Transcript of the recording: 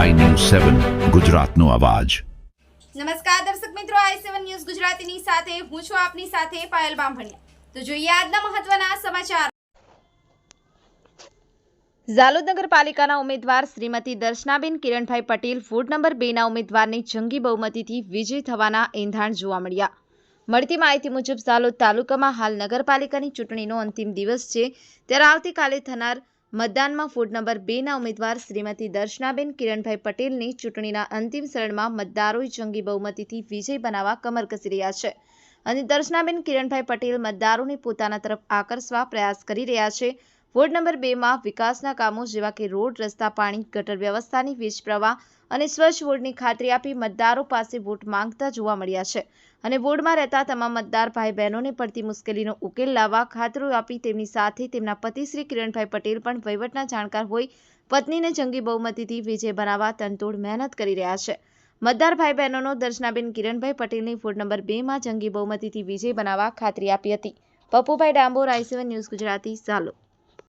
સેવન ગુજરાતનો અવાજ. નમસ્કાર દર્શક મિત્રો આઈ સેવન ન્યૂઝ ગુજરાતીની સાથે હું છું આપની સાથે પાયલ બામભણિયા. તો જોઈએ આજના મહત્વના સમાચાર. ઝાલોદ નગરપાલિકાના ઉમેદવાર શ્રીમતી દર્શનાબેન કિરણભાઈ પટેલ વોર્ડ નંબર બેના ઉમેદવારની જંગી બહુમતીથી વિજય થવાના એંધાણ જોવા મળ્યા. મળતી માહિતી મુજબ ઝાલોદ તાલુકામાં હાલ નગરપાલિકાની ચૂંટણીનો અંતિમ દિવસ છે. ત્યારે આવતીકાલે થનાર મતદાનમાં વોર્ડ નંબર બેના ઉમેદવાર શ્રીમતી દર્શનાબેન કિરણભાઈ પટેલની ચૂંટણીના અંતિમ ચરણમાં મતદારોએ જંગી બહુમતીથી વિજય બનાવવા કમર કસી રહ્યા છે. અને દર્શનાબેન કિરણભાઈ પટેલ મતદારોને પોતાના તરફ આકર્ષવા પ્રયાસ કરી રહ્યા છે. વોર્ડ નંબર બેમાં વિકાસના કામો જેવા કે રોડ, રસ્તા, પાણી, ગટર વ્યવસ્થાની વીજ પ્રવાહ અને સ્વચ્છ વોર્ડની ખાતરી આપી મતદારો પાસે વોટ માંગતા જોવા મળ્યા છે. અને વોર્ડમાં રહેતા તમામ મતદાર ભાઈ બહેનોને પડતી મુશ્કેલીનો ઉકેલ લાવવા ખાતરો આપી તેમની સાથે તેમના પતિ શ્રી કિરણભાઈ પટેલ પણ વહીવટના જાણકાર હોય, પત્નીને જંગી બહુમતીથી વિજય બનાવવા તનતોડ મહેનત કરી રહ્યા છે. મતદાર ભાઈ બહેનોનો દર્શનાબેન કિરણભાઈ પટેલની વોર્ડ નંબર બેમાં જંગી બહુમતીથી વિજય બનાવવા ખાતરી આપી હતી. પપ્પુભાઈ ડાંબોર આઈસીવન ન્યૂઝ ગુજરાતી ચાલો